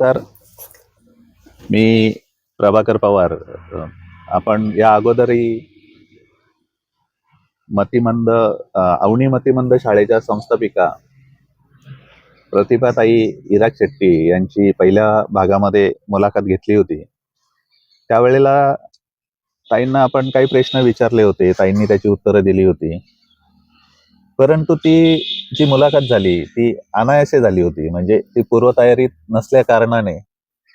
नमस्कार. मी प्रभाकर पवार. आपण या अगोदरही मतिमंद अवनी मतिमंद शाळेच्या संस्थापिका प्रतिभाताई इराक शेट्टी यांची पहिल्या भागामध्ये मुलाखत घेतली होती. त्यावेळेला ताईंना आपण काही प्रश्न विचारले होते. ताईंनी त्याची उत्तरं दिली होती. परंतु ती जी मुलाखत झाली ती अनायासे झाली होती. म्हणजे ती पूर्वतयारीत नसल्या कारणाने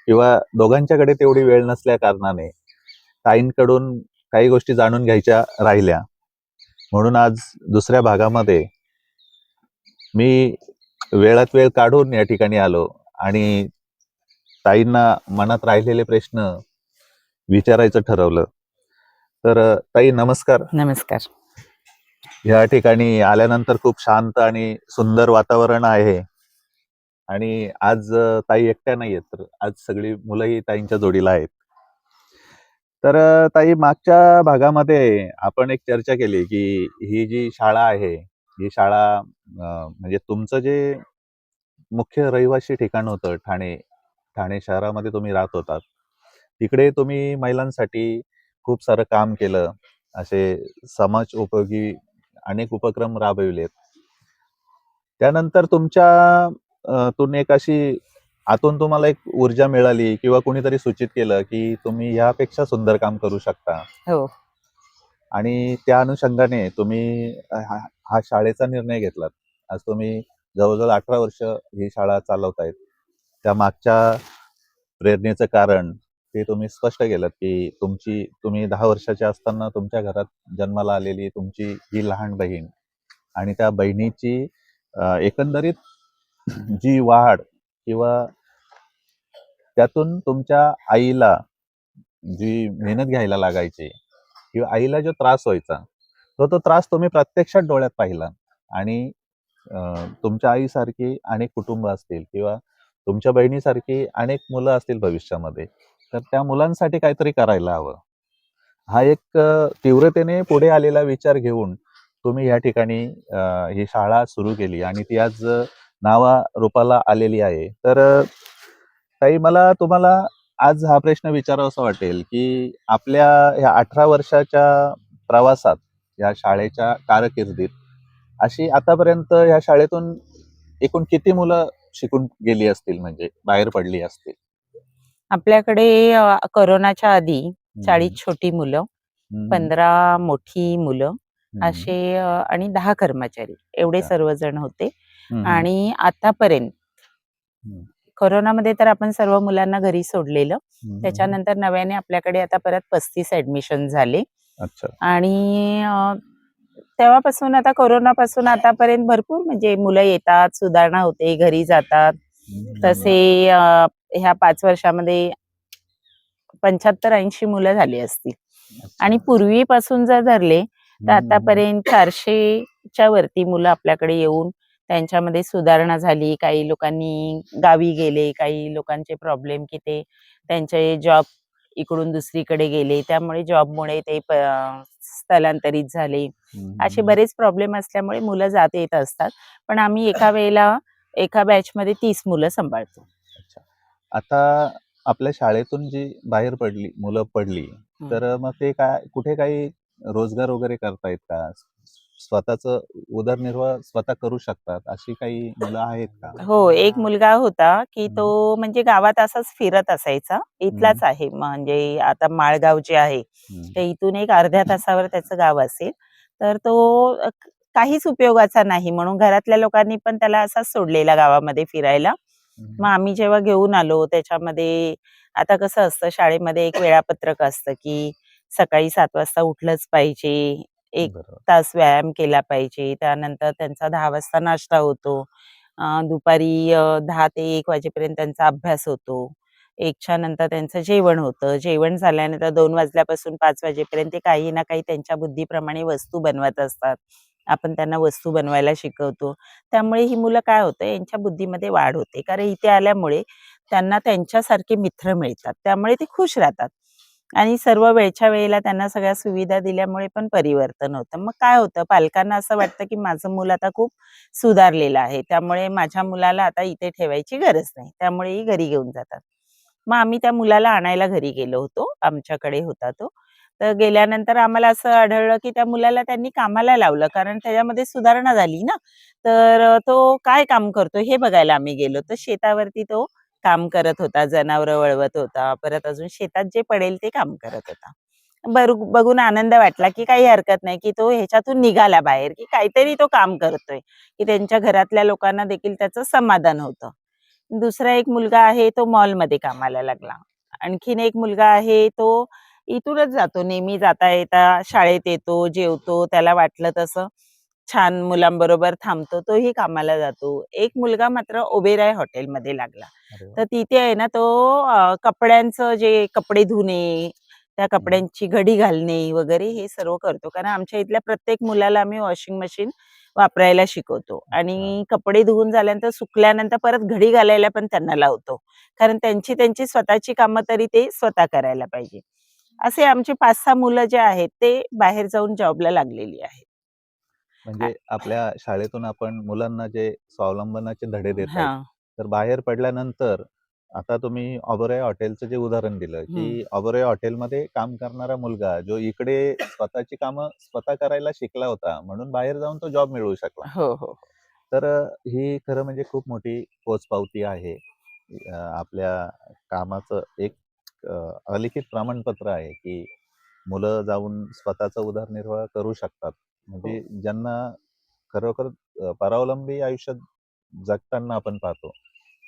किंवा दोघांच्याकडे तेवढी वेळ नसल्या कारणाने ताईंकडून काही गोष्टी जाणून घ्यायच्या राहिल्या. म्हणून आज दुसऱ्या भागामध्ये मी वेळात वेळ काढून या ठिकाणी आलो आणि ताईंना मनात राहिलेले प्रश्न विचारायचं ठरवलं. तर ताई नमस्कार. नमस्कार. या ठिकाणी आल्यानंतर खूप शांत आणि सुंदर वातावरण आहे. आणि आज ताई एकट्या नाही आहेत तर आज सगळी मुलंही ताईंच्या जोडीला आहेत. तर ताई मागच्या भागामध्ये आपण एक चर्चा केली की ही जी शाळा आहे ही शाळा म्हणजे तुमचं जे मुख्य रहिवासी ठिकाण होतं ठाणे ठाणे शहरामध्ये तुम्ही राहत होतात तिकडे तुम्ही महिलांसाठी खूप सारं काम केलं असे समाज उपयोगी अनेक उपक्रम राबविलेत. त्यानंतर तुमच्या तून एक अशी आतून तुम्हाला एक ऊर्जा मिळाली किंवा कुणीतरी सूचित केलं की तुम्ही ह्यापेक्षा सुंदर काम करू शकता. हो. आणि त्या अनुषंगाने तुम्ही हा हा शाळेचा निर्णय घेतलात. आज तुम्ही जवळजवळ अठरा वर्ष ही शाळा चालवतायत. त्या मागच्या प्रेरणेचं कारण ते तुम्ही स्पष्ट केलं की तुमची तुम्ही दहा वर्षाचे असताना तुमच्या घरात जन्माला आलेली तुमची ही लहान बहीण आणि त्या बहिणीची एकंदरीत जी वाढ किंवा त्यातून तुमच्या आईला जी मेहनत घ्यायला लागायची किंवा आईला जो त्रास व्हायचा तो तो त्रास तुम्ही प्रत्यक्षात डोळ्यात पाहिला आणि तुमच्या आईसारखी अनेक कुटुंब असतील किंवा तुमच्या बहिणीसारखी अनेक मुलं असतील भविष्यामध्ये तर त्या मुलांसाठी काहीतरी करायला हवं. हा एक तीव्रतेने पुढे आलेला विचार घेऊन तुम्ही या ठिकाणी ही शाळा सुरू केली आणि ती आज नावा रूपाला आलेली आहे. तर ताई मला तुम्हाला आज हा प्रश्न विचारावासा वाटेल की आपल्या ह्या अठरा वर्षाच्या प्रवासात या शाळेच्या कारकिर्दीत अशी आतापर्यंत या शाळेतून एकूण किती मुलं शिकून गेली असतील? म्हणजे बाहेर पडली असतील? आपल्याकडे अ, कोरोनाच्या आधी चाळीस छोटी मुलं पंधरा मोठी मुलं असे अ, आणि दहा कर्मचारी एवढे अच्छा. सर्वजण होते. आणि आतापर्यंत. कोरोनामध्ये तर आपण सर्व मुलांना घरी सोडलेलं. त्याच्यानंतर नव्याने आपल्याकडे आता परत पस्तीस ऍडमिशन झाले. अच्छा. आणि अ, तेव्हापासून आता कोरोनापासून आतापर्यंत भरपूर म्हणजे मुलं येतात सुधारणा होते घरी जातात. तसे अ, ह्या पाच वर्षामध्ये पंच्याहत्तर ऐंशी मुलं झाली असतील. आणि पूर्वीपासून जर धरले तर आतापर्यंत चारशेच्या वरती मुलं आपल्याकडे येऊन त्यांच्यामध्ये सुधारणा झाली. काही लोकांनी गावी गेले काही लोकांचे प्रॉब्लेम की ते त्यांचे जॉब इकडून दुसरीकडे गेले. त्यामुळे जॉबमुळे ते स्थलांतरित झाले. असे बरेच प्रॉब्लेम असल्यामुळे मुलं जात येत असतात. पण आम्ही एका वेळेला एका बॅच मध्ये तीस मुलं सांभाळतो. आता आपल्या शाळेतून जी बाहेर पडली मुलं पडली तर मग ते काय कुठे काही रोजगार वगैरे करतायत का? स्वतःच उदरनिर्वाह स्वतः करू शकतात अशी काही मुलं आहेत का? हो एक मुलगा होता की तो म्हणजे गावात असाच फिरत असायचा. इथलाच आहे म्हणजे आता माळगाव जे आहे ते इथून एक अर्ध्या तासावर त्याचं गाव असेल. तर तो अ, काहीच उपयोगाचा नाही म्हणून घरातल्या लोकांनी पण त्याला असाच सोडलेला गावामध्ये फिरायला. मग आम्ही जेव्हा घेऊन आलो त्याच्यामध्ये आता कसं असतं शाळेमध्ये एक वेळापत्रक असतं की सकाळी सात वाजता उठलंच पाहिजे एक बरोबर. तास व्यायाम केला पाहिजे त्यानंतर त्यांचा दहा वाजता नाश्ता होतो अं, दुपारी अं, दहा ते एक वाजेपर्यंत त्यांचा अभ्यास होतो एकच्या नंतर त्यांचं जेवण होतं जेवण झाल्यानंतर दोन वाजल्यापासून पाच वाजेपर्यंत ते काही ना काही त्यांच्या बुद्धीप्रमाणे वस्तू बनवत असतात. आपण त्यांना वस्तू बनवायला शिकवतो त्यामुळे ही मुलं काय होतं यांच्या बुद्धीमध्ये वाढ होते कारण इथे आल्यामुळे त्यांना त्यांच्यासारखे मित्र मिळतात त्यामुळे ते खुश राहतात आणि सर्व वेळच्या वेळेला त्यांना सगळ्या सुविधा दिल्यामुळे पण परिवर्तन होतं. मग काय होतं पालकांना असं वाटतं, की माझं मूल आता खूप सुधारलेलं आहे. त्यामुळे माझ्या मुलाला आता इथे ठेवायची गरज नाही. त्यामुळेही घरी घेऊन जातात. मग आम्ही त्या मुलाला आणायला घरी गेलो होतो. आमच्याकडे होता तो. तर गेल्यानंतर आम्हाला असं आढळलं, की त्या मुलाला त्यांनी कामाला लावलं. कारण त्याच्यामध्ये सुधारणा झाली ना. तर तो काय काम करतो हे बघायला आम्ही गेलो. तर शेतावरती तो काम करत होता. जनावरं वळवत होता. परत अजून शेतात जे पडेल ते काम करत होता. बघून आनंद वाटला, की काही हरकत नाही, की तो ह्याच्यातून निघाला बाहेर, की काहीतरी तो काम करतोय, की त्यांच्या घरातल्या लोकांना देखील त्याचं समाधान होतं. दुसरा एक मुलगा आहे तो मॉलमध्ये कामाला लागला. आणखीन एक मुलगा आहे तो इथूनच जातो नेहमी जाता-येता शाळेत येतो, जेवतो, त्याला वाटलं तसं छान मुलांबरोबर थांबतो, तोही कामाला जातो. एक मुलगा मात्र ओबेरॉय हॉटेलमध्ये लागला. तर तिथे आहे ना तो कपड्यांचं जे कपडे धुणे, त्या. कपड्यांची घडी घालणे वगैरे हे सर्व करतो. कारण आमच्या इथल्या प्रत्येक मुलाला आम्ही वॉशिंग मशीन वापरायला शिकवतो. आणि कपडे धुवून झाल्यानंतर सुकल्यानंतर परत घडी घालायला पण त्यांना लावतो. कारण त्यांची त्यांची स्वतःची कामं तरी ते स्वतः करायला पाहिजे. असे आमचे 5-6 मुलं जे आहेत ते बाहेर जाऊन जॉबला लागलेली आहेत. म्हणजे आपल्या शाळेतून आपण मुलांना जे स्वावलंबनाचे धडे देत. हां. तर बाहेर पडल्यानंतर आता तुम्ही ओबेरॉय हॉटेलचं जे उदाहरण दिलं. की ओबेरॉय हॉटेलमध्ये काम करणारा मुलगा जो इकडे स्वतःची कामं स्वतः करायला शिकला होता, म्हणून बाहेर जाऊन तो जॉब मिळवू शकला. हो, हो, हो. तर ही खरं म्हणजे खूप मोठी पोचपावती आहे. अ, आपल्या कामाचं एक अलिखित प्रमाणपत्र आहे, की मुलं जाऊन स्वतःचा उदरनिर्वाह करू शकतात. म्हणजे हो. ज्यांना खरोखर परावलंबी आयुष्यात जगताना आपण पाहतो.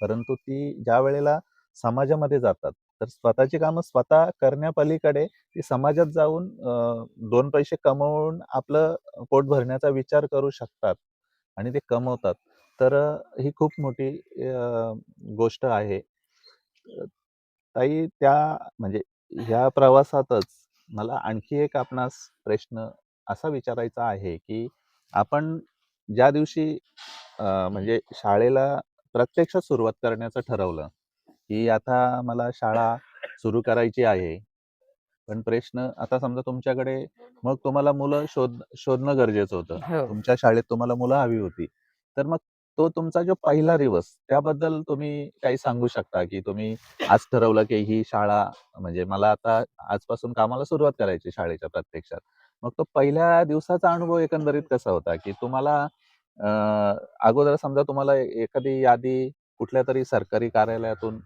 परंतु ती ज्यावेळेला समाजामध्ये जातात, तर स्वतःची कामं स्वतः करण्यापलीकडे ती समाजात जाऊन 2 पैसे कमवून आपलं पोट भरण्याचा विचार करू शकतात आणि ते कमवतात. तर ही खूप मोठी गोष्ट आहे. ताई त्या म्हणजे ह्या प्रवासातच मला आणखी एक आपणास प्रश्न असा विचारायचा आहे, की आपण ज्या दिवशी अ, म्हणजे शाळेला प्रत्यक्षात सुरुवात करण्याचं ठरवलं, की आता मला शाळा सुरू करायची आहे. पण प्रश्न आता समजा तुमच्याकडे मग तुम्हाला मुलं शोध शोधणं गरजेचं होतं. हो. तुमच्या शाळेत तुम्हाला मुलं हवी होती. तर मग तो तुमचा जो पहिला दिवस त्याबद्दल तुम्ही काही सांगू शकता, की तुम्ही आज ठरवलं, की ही शाळा म्हणजे मला आता आजपासून कामाला सुरुवात करायची शाळेच्या प्रत्यक्षात. मग तो पहिल्या दिवसाचा अनुभव एकंदरीत कसा होता, की तुम्हाला अगोदर समजा तुम्हाला एखादी यादी कुठल्या तरी सरकारी कार्यालयातून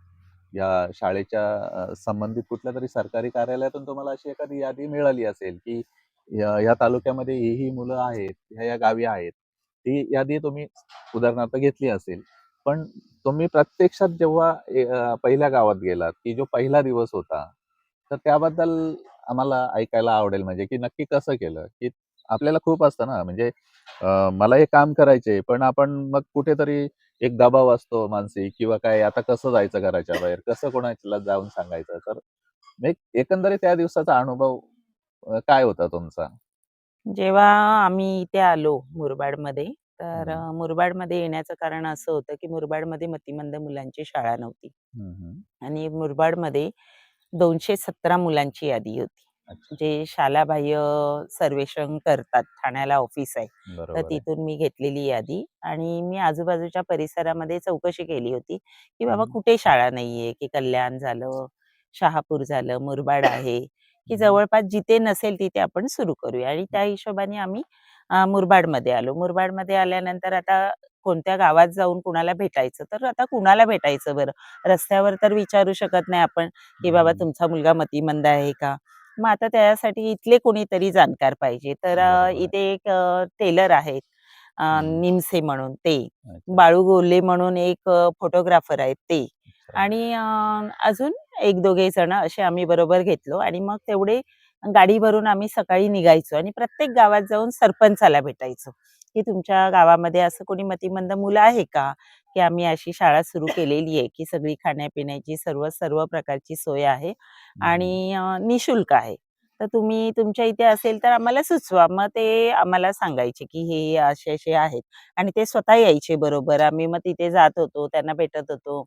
या शाळेच्या अ, संबंधित कुठल्यातरी सरकारी कार्यालयातून तुम्हाला अशी एखादी यादी मिळाली असेल, की या या तालुक्यामध्ये ही, ही मुलं आहेत, ह्या या गावी आहेत. ती यादी तुम्ही उदाहरणार्थ घेतली असेल. पण तुम्ही प्रत्यक्षात जेव्हा पहिल्या गावात गेलात, की जो पहिला दिवस होता, तर त्याबद्दल आम्हाला ऐकायला आवडेल म्हणजे, की नक्की कसं केलं? की आपल्याला खूप असतं ना, म्हणजे मला हे काम करायचे पण आपण मग कुठेतरी एक दबाव असतो मानसिक किंवा काय आता कसं जायचं घराच्या बाहेर, कसं कोणाला जाऊन सांगायचं. तर एकंदरीत त्या दिवसाचा अनुभव काय होता तुमचा? जेव्हा आम्ही इथे आलो मुरबाडमध्ये, तर. अ, मुरबाडमध्ये येण्याचं कारण असं होतं, की मुरबाडमध्ये मतिमंद मुलांची शाळा नव्हती हं. आणि मुरबाडमध्ये 217 मुलांची यादी होती. अच्छा. जे शालाबाह्य सर्वेक्षण करतात, ठाण्याला ऑफिस आहे. तर बरोबर आहे. तिथून मी घेतलेली यादी आणि मी आजूबाजूच्या परिसरामध्ये चौकशी केली होती, की बाबा. कुठे शाळा नाहीये, की कल्याण झालं, शहापूर झालं, मुरबाड आहे, की. जवळपास जिथे नसेल तिथे आपण सुरू करूया आणि त्या हिशोबाने आम्ही अ, मुरबाडमध्ये आलो. मुरबाडमध्ये आल्यानंतर आता कोणत्या गावात जाऊन कुणाला भेटायचं, तर आता कुणाला भेटायचं बरं? रस्त्यावर तर विचारू शकत नाही आपण, की बाबा. तुमचा मुलगा मतिमंद आहे का? मग आता त्यासाठी इथले कोणीतरी जाणकार पाहिजे. तर. इथे एक टेलर आहेत. निमसे म्हणून ते. बाळू गोले म्हणून एक फोटोग्राफर आहेत ते. आणि अजून 1-2घे जण असे आम्ही बरोबर घेतलो आणि मग तेवढे गाडी भरून आम्ही सकाळी निघायचो आणि प्रत्येक गावात जाऊन सरपंचाला भेटायचो, की तुमच्या गावामध्ये असं कोणी मतिमंद मुलं आहे का? की आम्ही अशी शाळा सुरू केलेली आहे, की सगळी खाण्यापिण्याची सर्व, सर्व प्रकारची सोय आहे. आणि निःशुल्क आहे. तर तुम्ही तुमच्या इथे असेल तर आम्हाला सुचवा. मग ते आम्हाला सांगायचे, की हे, हे असे-असे आहेत आणि ते स्वतः यायचे बरोबर. आम्ही मग तिथे जात होतो, त्यांना भेटत होतो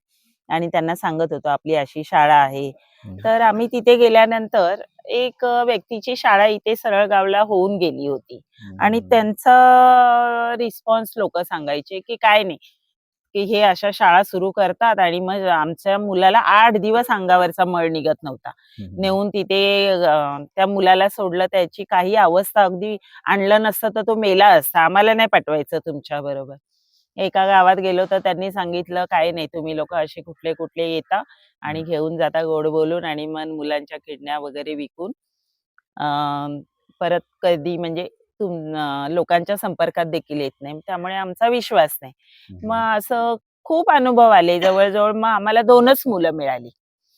आणि त्यांना सांगत होतो आपली अशी शाळा आहे. तर आम्ही तिथे गेल्यानंतर एक व्यक्तीची शाळा इथे सरळगावला होऊन गेली होती आणि. त्यांचा रिस्पॉन्स लोक सांगायचे की काय नाही की हे अशा शाळा सुरू करतात आणि मग आमच्या मुलाला आठ दिवस अंगावरचा मळ निघत नव्हता. नेऊन तिथे त्या मुलाला सोडलं त्याची काही अवस्था अगदी आणलं नसतं तर तो मेला असता आम्हाला नाही पाठवायचं तुमच्या बरोबर एका गावात गेलो तर त्यांनी सांगितलं काय नाही तुम्ही लोक असे कुठले कुठले येता आणि घेऊन जाता गोड बोलून आणि मग मुलांच्या किडण्या वगैरे विकून. परत कधी म्हणजे तुम लोकांच्या संपर्कात देखील येत नाही. त्यामुळे आमचा विश्वास नाही. मग असं खूप अनुभव आले. जवळजवळ मग आम्हाला दोनच मुलं मिळाली.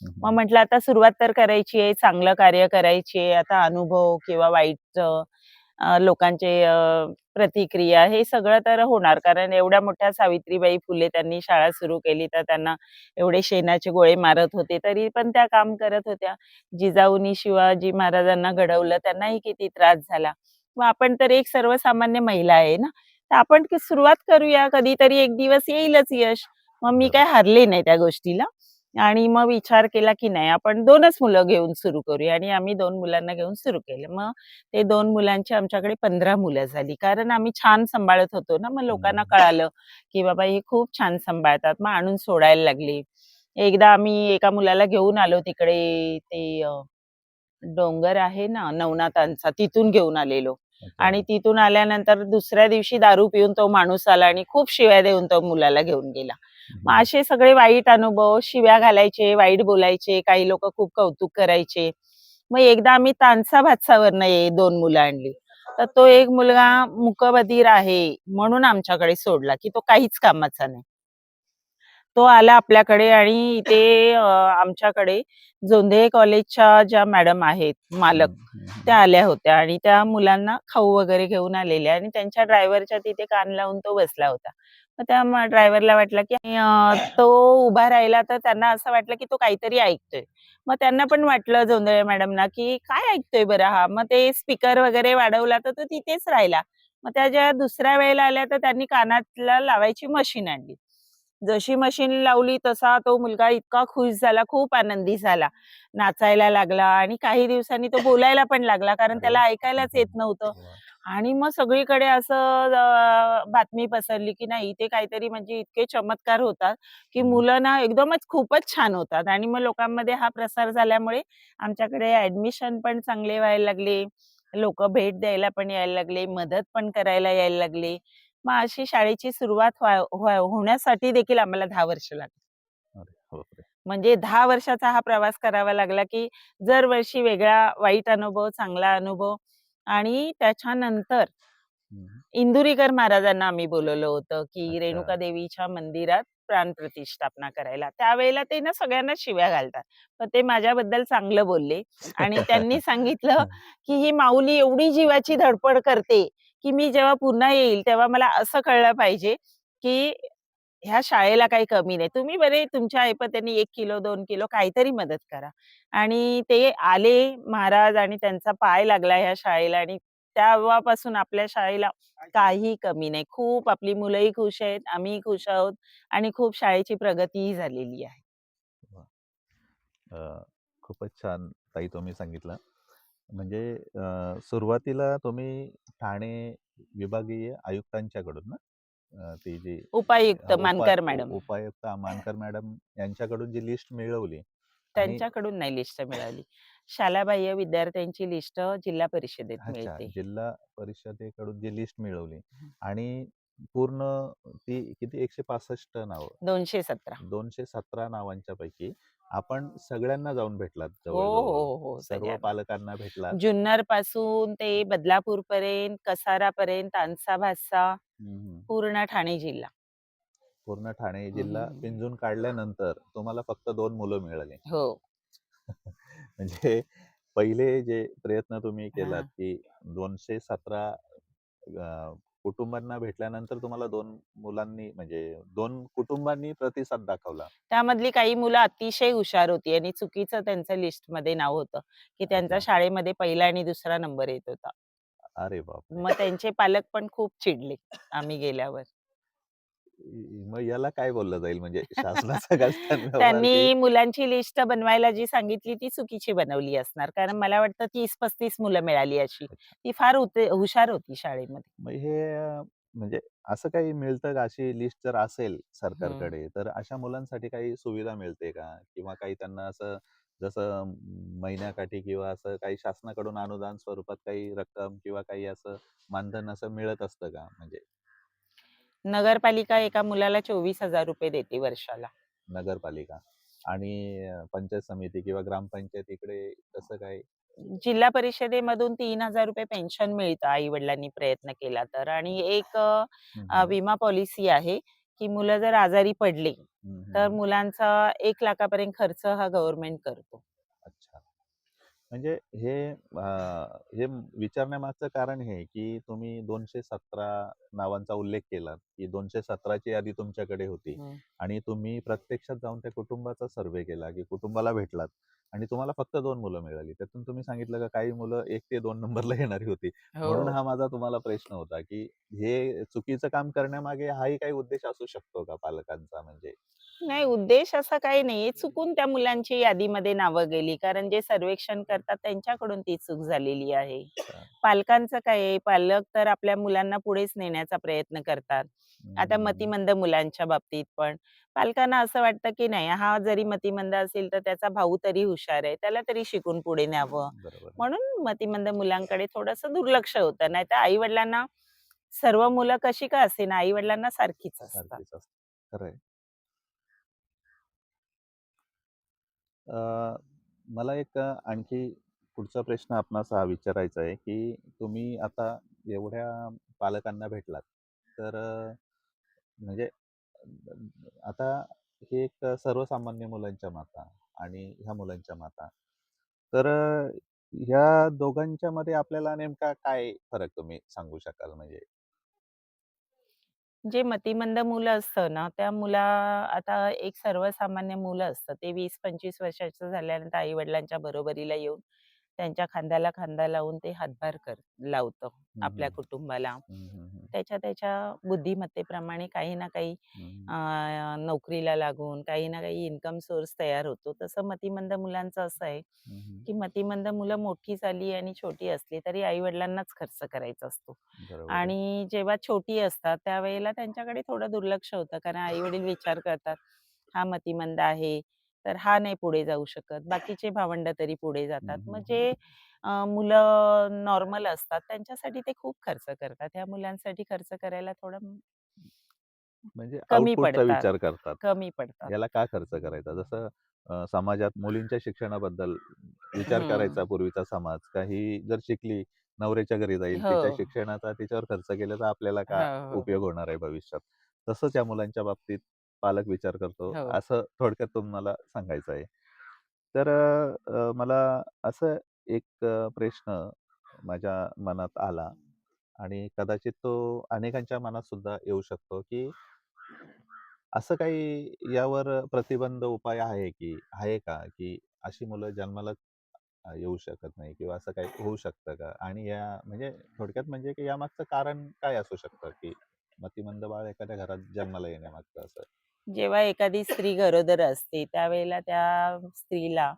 मग म्हटलं आता सुरुवात तर करायची आहे चांगलं कार्य करायची आहे. आता अनुभव किंवा वाईट लोकांचे प्रतिक्रिया हे सगळं तर होणार. कारण एवढ्या मोठ्या सावित्रीबाई फुले त्यांनी शाळा सुरू केली तर त्यांना एवढे शेणाचे गोळे मारत होते. तरी पण त्या काम करत होत्या. जिजाऊनी शिवाजी महाराजांना घडवलं. त्यांनाही किती त्रास झाला. मग आपण तर एक सर्वसामान्य महिला आहे ना? तर आपण सुरुवात करूया. कधीतरी एक दिवस येईलच यश. मग मी काय हरले नाही त्या गोष्टीला. आणि मग विचार केला की नाही आपण दोनच मुलं घेऊन सुरू करूया आणि आम्ही दोन मुलांना घेऊन सुरू केलं. मग ते दोन मुलांची आमच्याकडे पंधरा मुलं झाली. कारण आम्ही छान सांभाळत होतो ना मग लोकांना. कळालं की बाबा हे खूप छान सांभाळतात. मग आणून सोडायला लागले. एकदा आम्ही एका मुलाला घेऊन आलो तिकडे. ते डोंगर आहे ना नवनाथांचा तिथून घेऊन आलेलो. आणि तिथून आल्यानंतर दुसऱ्या दिवशी दारू पिऊन तो माणूस आला आणि खूप शिव्या देऊन तो मुलाला घेऊन गेला. मग असे सगळे वाईट अनुभव शिव्या घालायचे वाईट बोलायचे काही लोक खूप कौतुक करायचे. मग एकदा आम्ही तानसा भातसावरनं ये दोन मुलं आणली. तर तो एक मुलगा मुकबधीर आहे म्हणून आमच्याकडे सोडला की तो काहीच कामाचा नाही. तो आला आपल्याकडे आणि इथे आमच्याकडे जोंधे कॉलेजच्या ज्या मॅडम आहेत मालक. त्या आल्या होत्या आणि त्या मुलांना खाऊ वगैरे घेऊन आलेल्या आणि त्यांच्या ड्रायव्हरच्या तिथे कान लावून तो बसला होता. मग त्या ड्रायव्हरला वाटलं की तो उभा राहिला तर त्यांना असं वाटलं की तो काहीतरी ऐकतोय. मग त्यांना पण वाटलं जोंधळे मॅडमना की काय ऐकतोय बरं हा? मग ते स्पीकर वगैरे वाढवला तर तो तिथेच राहिला. मग त्या ज्या दुसऱ्या वेळेला आल्या तर त्यांनी कानातला लावायची मशीन आणली. जशी मशीन लावली तसा तो मुलगा इतका खुश झाला खूप आनंदी झाला नाचायला लागला आणि काही दिवसांनी तो बोलायला पण लागला कारण त्याला. ऐकायलाच येत नव्हतं. आणि मग सगळीकडे असं बातमी पसरली की नाही इथे काहीतरी म्हणजे इतके चमत्कार होतात की. मुलं ना एकदमच खूपच छान होतात आणि मग लोकांमध्ये हा प्रसार झाल्यामुळे आमच्याकडे ऍडमिशन पण चांगले व्हायला लागले लोक भेट द्यायला पण यायला लागले मदत पण करायला यायला लागले मग अशी शाळेची सुरुवात होण्यासाठी देखील आम्हाला दहा वर्ष लागली. म्हणजे दहा वर्षाचा हा प्रवास करावा लागला की दरवर्षी वेगळा वाईट अनुभव चांगला अनुभव आणि त्याच्यानंतर. इंदुरीकर महाराजांना आम्ही बोलवलं होतं की. रेणुका देवीच्या मंदिरात प्राण प्रतिष्ठापना करायला त्यावेळेला ते ना सगळ्यांना शिव्या घालतात पण ते माझ्याबद्दल चांगलं बोलले आणि त्यांनी सांगितलं की ही माऊली एवढी जीवाची धडपड करते की मी जेव्हा पुन्हा येईल तेव्हा मला असं कळलं पाहिजे की ह्या शाळेला काही कमी नाही. तुम्ही बरे तुमच्या ऐपत्याने एक किलो दोन किलो काहीतरी मदत करा. आणि ते आले महाराज आणि त्यांचा पाय लागला ह्या शाळेला आणि तेव्हापासून आपल्या शाळेला काही कमी नाही. खूप आपली मुलंही खुश आहेत आम्ही खुश आहोत आणि खूप शाळेची प्रगतीही झालेली आहे. खूपच छान ताई तुम्ही सांगितलं. म्हणजे अ, सुरुवातीला तुम्ही ठाणे विभागीय आयुक्तांच्याकडून ना अ, ती जी उपायुक्त उपा- मानकर उ- मॅडम. उपायुक्त मानकर मॅडम यांच्याकडून जी लिस्ट मिळवली आणि त्यांच्याकडून नाही लिस्ट मिळाली. शालाबाह्य विद्यार्थ्यांची लिस्ट जिल्हा परिषदेत अच्छा मिळते. जिल्हा परिषदेकडून जी लिस्ट मिळवली हं. आणि पूर्ण ती किती? एकशे पासष्ट नाव. दोनशे सतरा. दोनशे सतरा नावांच्या पैकी आपण सगळ्यांना जाऊन भेटलात हो हो जवळजवळ. हो हो सर्व सगळ्यांना. पालकांना भेटलात. जुन्नरपासून ते बदलापूर पर्यंत कसारा पर्यंत तानसा भासा हम्म. पूर्ण ठाणे जिल्हा. पूर्ण ठाणे जिल्हा हम्म. पिंजून काढल्यानंतर तुम्हाला फक्त दोन मुलं मिळाली. हो. म्हणजे पहिले जे प्रयत्न तुम्ही केलात हा. की दोनशे सतरा कुटुंबांना भेटल्यानंतर तुम्हाला दोन मुलांनी म्हणजे दोन कुटुंबांनी प्रतिसाद दाखवला? त्यामधली काही मुलं अतिशय हुशार होती आणि चुकीचं त्यांचं लिस्टमध्ये नाव होतं की त्यांचा अच्छा. शाळेमध्ये पहिला आणि दुसरा नंबर येत होता. अरे बाप मग त्यांचे पालक पण खूप चिडले आम्ही गेल्यावर. मग याला काय बोललं जाईल म्हणजे शासनाचा त्यांनी मुलांची लिस्ट बनवायला जी सांगितली ती चुकीची बनवली असणार. कारण मला वाटतं 30-35 मुलं मिळाली अशी. अच्छा. ती फार हुशार होती शाळेमध्ये. मग हे अ, म्हणजे असं काही मिळतं का? अशी लिस्ट जर असेल. सरकारकडे, तर अशा मुलांसाठी काही सुविधा मिळते का? किंवा काही त्यांना असं जसं महिन्याकाठी किंवा असं काही शासनाकडून अनुदान स्वरूपात काही रक्कम किंवा काही असं मानधन असं मिळत असतं का? म्हणजे नगरपालिका एका मुलाला ₹24,000 देते वर्षाला. नगरपालिका आणि पंचायत समिती किंवा ग्रामपंचायत इकडे कसं काय? जिल्हा परिषदेमधून ₹3,000 पेन्शन मिळतं आई-वडिलांनी प्रयत्न केला तर आणि एक अ. विमा पॉलिसी आहे, की मुलं जर आजारी पडले, तर. मुलांचा 1,00,000 पर्यंत खर्च हा गव्हर्नमेंट करतो. अच्छा. म्हणजे हे अ, हे विचारण्यामागचं कारण हे, की तुम्ही 217 नावांचा उल्लेख केलात, की 217 ची यादी तुमच्याकडे होती हं. आणि तुम्ही प्रत्यक्षात जाऊन त्या कुटुंबाचा सर्व्हे केला, की कुटुंबाला भेटलात आणि तुम्हाला फक्त 2 मुलं मिळाली. त्यातून तुम्ही सांगितलं का काही मुलं 1 ते 2 नंबरला येणारी होती. म्हणून हो. हा माझा तुम्हाला प्रश्न होता, की हे चुकीचं काम करण्यामागे हाही काही उद्देश असू शकतो का पालकांचा म्हणजे? नाही उद्देश असा काही नाहीये. चुकून त्या मुलांची यादीमध्ये नावं गेली. कारण जे सर्वेक्षण करतात त्यांच्याकडून ती चूक झालेली आहे. पालकांचं काय पालक तर आपल्या मुलांना पुढेच नेण्याचा प्रयत्न करतात. आता. मतिमंद मुलांच्या बाबतीत पण पालकांना असं वाटतं, की नाही हा जरी मतिमंद असेल, तर त्याचा भाऊ तरी हुशार आहे. त्याला तरी शिकून पुढे न्यावं. बरोबर. म्हणून मतिमंद मुलांकडे थोडंसं दुर्लक्ष होतं. नाहीतर आई-वडिलांना सर्व मुलं कशी का असेना, सारखीच असतात. सारखीच. अ, मला एक अ, आणखी पुढचा प्रश्न आपणास हा विचारायचा आहे, की तुम्ही आता एवढ्या पालकांना भेटलात, तर अ, म्हणजे आता हे एक सर्वसामान्य मुलांच्या माता आणि ह्या मुलांच्या माता. तर अ, ह्या दोघांच्यामध्ये आपल्याला नेमका काय फरक तुम्ही सांगू शकाल म्हणजे? जे मतिमंद मुलं असतं ना, त्या मुला आता एक सर्वसामान्य मुलं असतं. ते 20-25 वर्षाचं झाल्यानंतर आई-वडिलांच्या बरोबरीला येऊन त्यांच्या खांद्याला खांदा लावून ते हातभार कर लावतं आपल्या. कुटुंबाला. त्याच्या त्याच्या बुद्धिमत्तेप्रमाणे काही ना काही अ, नोकरीला लागून काही ना काही इन्कम सोर्स तयार होतो. तसं मतिमंद मुलांचं असं आहे. की मतिमंद मुलं मोठी झाली आणि छोटी असली तरी आई-वडिलांनाच खर्च करायचा असतो. बरोबर आहे. आणि जेव्हा छोटी असतात त्यावेळेला त्यांच्याकडे थोडं दुर्लक्ष होतं. कारण आई-वडील विचार करतात, हा मतिमंद आहे, तर हा नाही पुढे जाऊ शकत. बाकीचे भावंडं तरी पुढे जातात. हं, मग हं, जे हं. अ, मुलं नॉर्मल असतात त्यांच्यासाठी ते खूप खर्च करतात. ह्या मुलांसाठी खर्च करायला थोडं म्हणजे कमी आउटपुटचा पडतात, विचार करतात. कमी पडतात. याला का खर्च करायचा? जसं अ, समाजात मुलींच्या शिक्षणाबद्दल विचार करायचा हं. पूर्वीचा समाज. का ही जर शिकली, नवऱ्याच्या घरी जाईल, तिच्या हो. शिक्षणाचा तिच्यावर खर्च केल्याचा आपल्याला हो, का हो, उपयोग हो. होणार आहे भविष्यात? तसंच या मुलांच्या बाबतीत पालक विचार करतो, हो. असं थोडक्यात तुम्हाला सांगायचं आहे. तर अ, अ, मला असं एक अ, प्रश्न माझ्या मनात आला आणि कदाचित तो अनेकांच्या मनात सुद्धा येऊ शकतो, की असं काही यावर प्रतिबंध उपाय आहे की आहे का, की अशी मुलं जन्माला अ, येऊ शकत नाही किंवा असं काही होऊ शकतं का? आणि या म्हणजे थोडक्यात म्हणजे की यामागचं कारण काय असू शकतं, की मतिमंद बाळ एखाद्या घरात जन्माला येण्यामागचं असं? जेव्हा एखादी स्त्री गरोदर असते, त्यावेळेला त्या स्त्रीला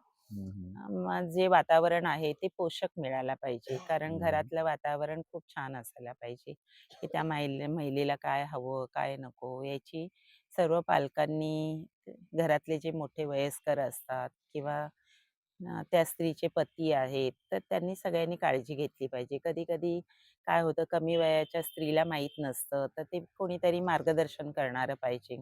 जे वातावरण आहे ते पोषक मिळायला पाहिजे. कारण. घरातलं वातावरण खूप छान असायला पाहिजे, की त्या महिलेला काय हवं, काय नको याची सर्व पालकांनी घरातले जे मोठे वयस्कर असतात किंवा अ, त्या स्त्रीचे पती आहेत, तर त्यांनी सगळ्यांनी काळजी घेतली पाहिजे. कधी-कधी काय होतं कमी वयाच्या स्त्रीला माहीत नसतं, तर ते कोणीतरी मार्गदर्शन करणारं पाहिजे.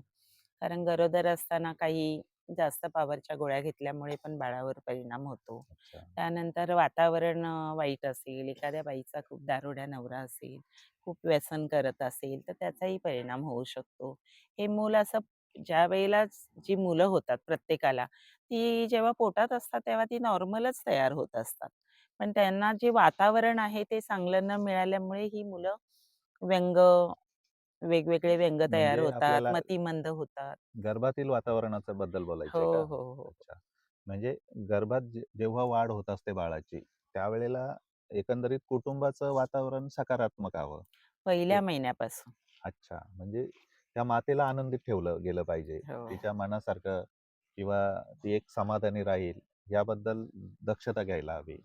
कारण गरोदर असताना काही जास्त पॉवरच्या गोळ्या घेतल्यामुळे पण बाळावर परिणाम होतो. त्यानंतर वातावरण वाईट असेल, एखाद्या बाईचा खूप दारुड्या नवरा असेल, खूप व्यसन करत असेल, तर त्याचाही परिणाम होऊ शकतो. हे मूल असं ज्यावेळेला जी मुलं होतात प्रत्येकाला, ती जेव्हा पोटात असतात तेव्हा ती नॉर्मलच तयार होत असतात. पण त्यांना जे वातावरण आहे ते चांगलं न मिळाल्यामुळे ही मुलं व्यंग वेगवेगळे व्यंग तयार म्हणजे होतात, आपल्याला मतिमंद होतात. गर्भातील वातावरणाच्या बद्दल हो, का? हो, हो. अच्छा. म्हणजे गर्भात जे जेव्हा वाढ होत असते बाळाची, त्यावेळेला एकंदरीत कुटुंबाचं वातावरण सकारात्मक हवं. ते पहिल्या महिन्यापासून. अच्छा. म्हणजे त्या मातेला आनंदित ठेवलं गेलं पाहिजे हो. तिच्या मनासारखं किंवा ती एक समाधानी राहील याबद्दल दक्षता घ्यायला हवी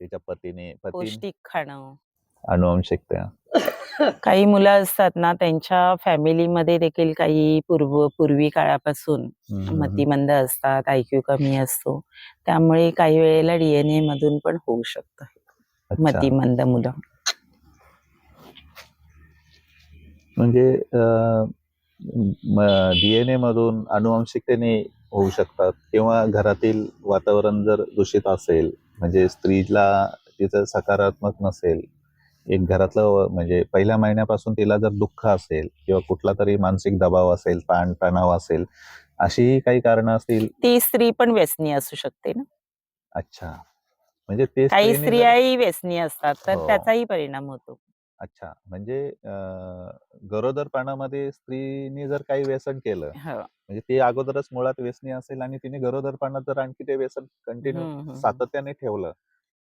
तिच्या पतीने पती पौष्टिक खाणं अनुवंशिकता काही मुलं असतात ना त्यांच्या फॅमिलीमध्ये देखील काही पूर्व पूर्वी काळापासून. मतिमंद असतात आयक्यू कमी असतो त्यामुळे काही वेळेला डीएनए मधून पण होऊ शकतं. मतिमंद मुलं म्हणजे डीएनए मधून अनुवंशिकतेने होऊ शकतात किंवा घरातील वातावरण जर दूषित असेल म्हणजे स्त्रीला तिचं सकारात्मक नसेल एक घरातलं म्हणजे पहिल्या महिन्यापासून तिला जर दुःख असेल किंवा कुठला तरी मानसिक दबाव असेल ताण तणाव असेल अशी काही कारणं असतील ती स्त्री पण व्यसनी असू शकते ना अच्छा म्हणजे ते काही स्त्रीने जर- स्त्रियाही व्यसनी असतात तर हो. त्याचाही परिणाम होतो अच्छा म्हणजे अं, गरोदरपणामध्ये स्त्रीने जर काही व्यसन केलं हो. म्हणजे ती अगोदरच मुळात व्यसनी असेल आणि तिने गरोदरपणात जर आणखी ते व्यसन कंटिन्यू हम्म, हम्म. सातत्याने ठेवलं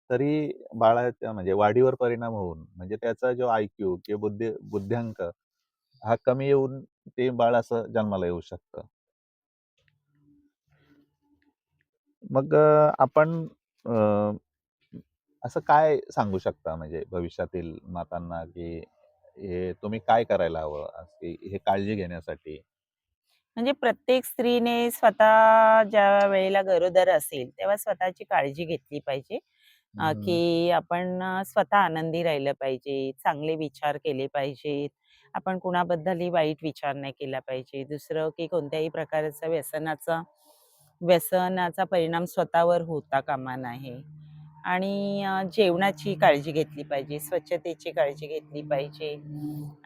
तरी बाळाच्या म्हणजे वाढीवर परिणाम होऊन म्हणजे त्याचा जो आयक्यू किंवा बुद्धी बुद्ध्यांक हा कमी येऊन ते बाळ असं जन्माला येऊ शकतं. मग आपण असं काय सांगू शकता? म्हणजे भविष्यातील मातांना की हे तुम्ही काय करायला हवं? अशी हे काळजी घेण्यासाठी. म्हणजे प्रत्येक स्त्रीने स्वतः ज्या वेळेला गरोदर असेल तेव्हा स्वतःची काळजी घेतली पाहिजे. अ, हम्म. की आपण अ, स्वतः आनंदी राहिलं पाहिजे चांगले विचार केले पाहिजेत. आपण कुणाबद्दलही वाईट विचार नाही केला पाहिजे. दुसरं की कोणत्याही प्रकारचा व्यसनाचा व्यसनाचा परिणाम स्वतःवर होता कामा नये आणि अ, जेवणाची काळजी घेतली पाहिजे स्वच्छतेची काळजी घेतली पाहिजे.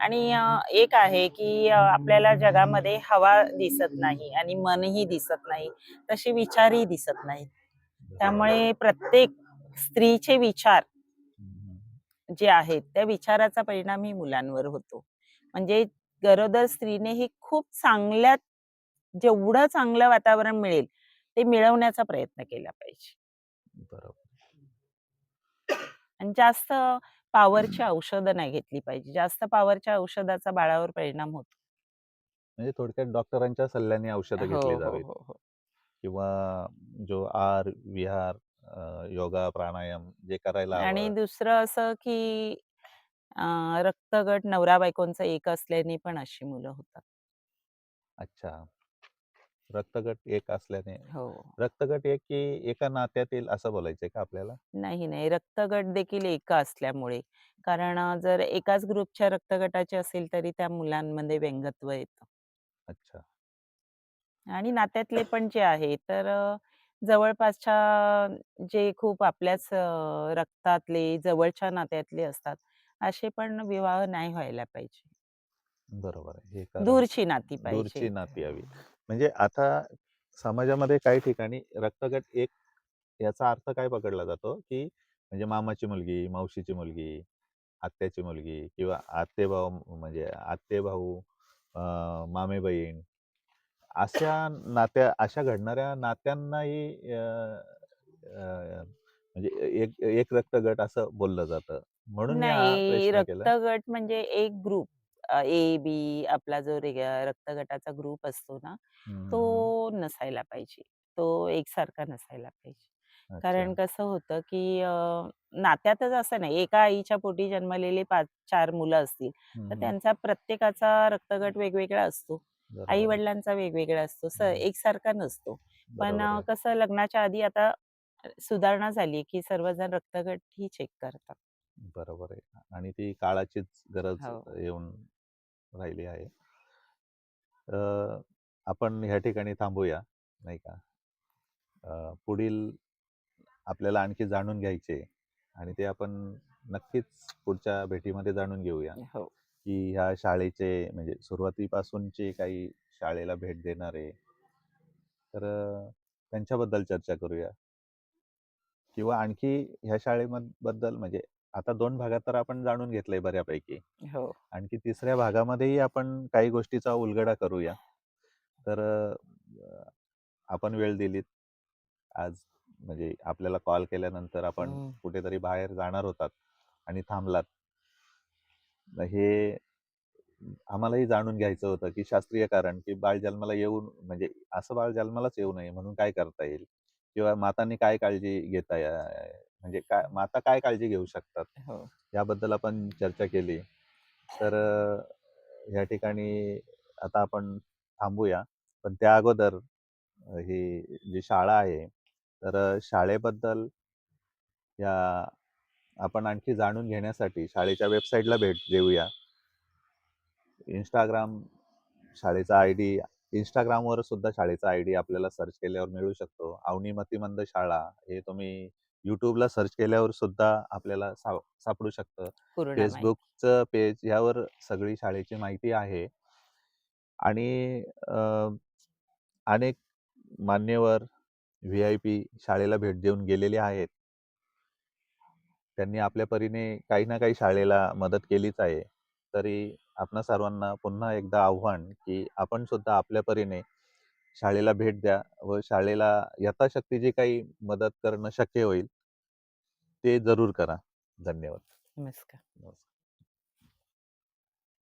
आणि अ, एक आहे की अ, आपल्याला जगामध्ये हवा दिसत नाही आणि मनही दिसत नाही तसे विचारही दिसत नाहीत. त्यामुळे प्रत्येक स्त्रीचे विचार. जे आहेत त्या विचाराचा परिणाम ही मुलांवर होतो. म्हणजे गरोदर स्त्रीने ही खूप चांगल्या जेवढं चांगलं वातावरण मिळेल ते मिळवण्याचा प्रयत्न केला पाहिजे. बरोबर. आणि जास्त पॉवरची औषधं नाही घेतली पाहिजे. जास्त पॉवरच्या औषधाचा बाळावर परिणाम होतो. म्हणजे थोडक्यात डॉक्टरांच्या सल्ल्याने औषधं हो घेतली हो जावीत. हो. किंवा जो आहार विहार अं, योगा प्राणायाम जे करायला आणि हवं दुसरं असं की अं, रक्तगट नवरा बायकोंचं एक असल्याने पण अशी मुलं होतात. अच्छा. रक्तगट एक असल्याने. हो. रक्तगट एक की एका नात्यातील असं बोलायचंय का आपल्याला? नाही नाही. रक्तगट देखील एक असल्यामुळे. कारण अ, जर एकाच ग्रुपच्या रक्तगटाचे असेल तरी त्या मुलांमध्ये व्यंगत्व येतं. अच्छा. आणि नात्यातले पण जे आहे तर अ, जवळपासच्या जे खूप आपल्याच अ, रक्तातले जवळच्या नात्यातले असतात असे पण विवाह नाही व्हायला पाहिजे. बरोबर आहे. हे कारण दूरची नाती दूरची पाहिजे नाती हवी. म्हणजे आता समाजामध्ये काही ठिकाणी रक्तगट एक याचा अर्थ काय पकडला जातो? की म्हणजे मामाची मुलगी मावशीची मुलगी आत्याची मुलगी किंवा आत्ते भाऊ म्हणजे आत्ते भाऊ अं, मामे बहीण अशा नात्या अशा घडणाऱ्या नात्यांनाही अं, अं, म्हणजे एक एक रक्तगट असं बोललं जातं. म्हणून मी हा नाही प्रश्न केला. रक्तगट म्हणजे एक ग्रुप. ए बी आपला जो रे- रक्तगटाचा ग्रुप असतो ना तो हम्म, नसायला पाहिजे. तो एकसारखा नसायला पाहिजे. कारण कसं होतं की अ, नात्यातच असं नाही. एका आईच्या पोटी जन्मलेले पाच चार मुलं असतील तर हम्म. त्यांचा प्रत्येकाचा रक्तगट वेगवेगळा असतो. आई. वडिलांचा वेगवेगळा असतो. स. एकसारखा नसतो. पण. कसं लग्नाच्या आधी आता सुधारणा झाली की सर्वजण रक्तगट ही चेक करतात. बरोबर आहे. आणि ती काळाचीच गरज हो. येऊन राहिली आहे. अ, आपण ह्या ठिकाणी थांबूया नाही का? अ, पुढील आपल्याला आणखी जाणून घ्यायचे आणि ते आपण नक्कीच पुढच्या भेटीमध्ये जाणून घेऊया. हो. की ह्या शाळेचे म्हणजे सुरुवातीपासूनचे काही शाळेला भेट देणारे. तर त्यांच्याबद्दल चर्चा करूया. किंवा आणखी ह्या शाळेबद्दल म्हणजे आता दोन भागात तर आपण जाणून घेतलंय बऱ्यापैकी. हो. आणखी तिसऱ्या भागामध्येही आपण काही गोष्टीचा उलगडा करूया. तर आपण वेळ दिलीत. आज म्हणजे आपल्याला कॉल केल्यानंतर आपण. कुठेतरी बाहेर जाणार होतात आणि थांबलात. हे आम्हालाही जाणून घ्यायचं होतं की शास्त्रीय कारण की बाळ जन्माला येऊन म्हणजे असं बाळ जन्मालाच येऊ नये म्हणून काय करता येईल? किंवा मातांनी काय काळजी घेता या म्हणजे काय माता काय काळजी घेऊ शकतात? हो. याबद्दल आपण चर्चा केली. तर अ, या ठिकाणी आता आपण थांबूया. पण त्या अगोदर अ, ही जी शाळा आहे तर अ, शाळेबद्दल या आपण आणखी जाणून घेण्यासाठी शाळेच्या वेबसाईटला भेट देऊया. इंस्टाग्राम शाळेचा आय डी इंस्टाग्रामवर सुद्धा शाळेचा आय डी आपल्याला सर्च केल्यावर मिळू शकतो. अवनी मतिमंद शाळा हे तुम्ही यूट्यूबला सर्च केल्यावर सुद्धा आपल्याला सा सापडू शकतं. फेसबुकचं पेज यावर सगळी शाळेची माहिती आहे. आणि अनेक मान्यवर व्ही आय पी शाळेला भेट देऊन गेलेले आहेत. त्यांनी आपल्या परीने काही ना काही शाळेला मदत केलीच आहे. तरी आपणा सर्वांना पुन्हा एकदा आव्हान की आपण सुद्धा आपल्या परीने शाळेला भेट द्या व शाळेला यथाशक्ती जी काही मदत करणं शक्य होईल ते जरूर करा. धन्यवाद. नमस्कार. नमस्कार.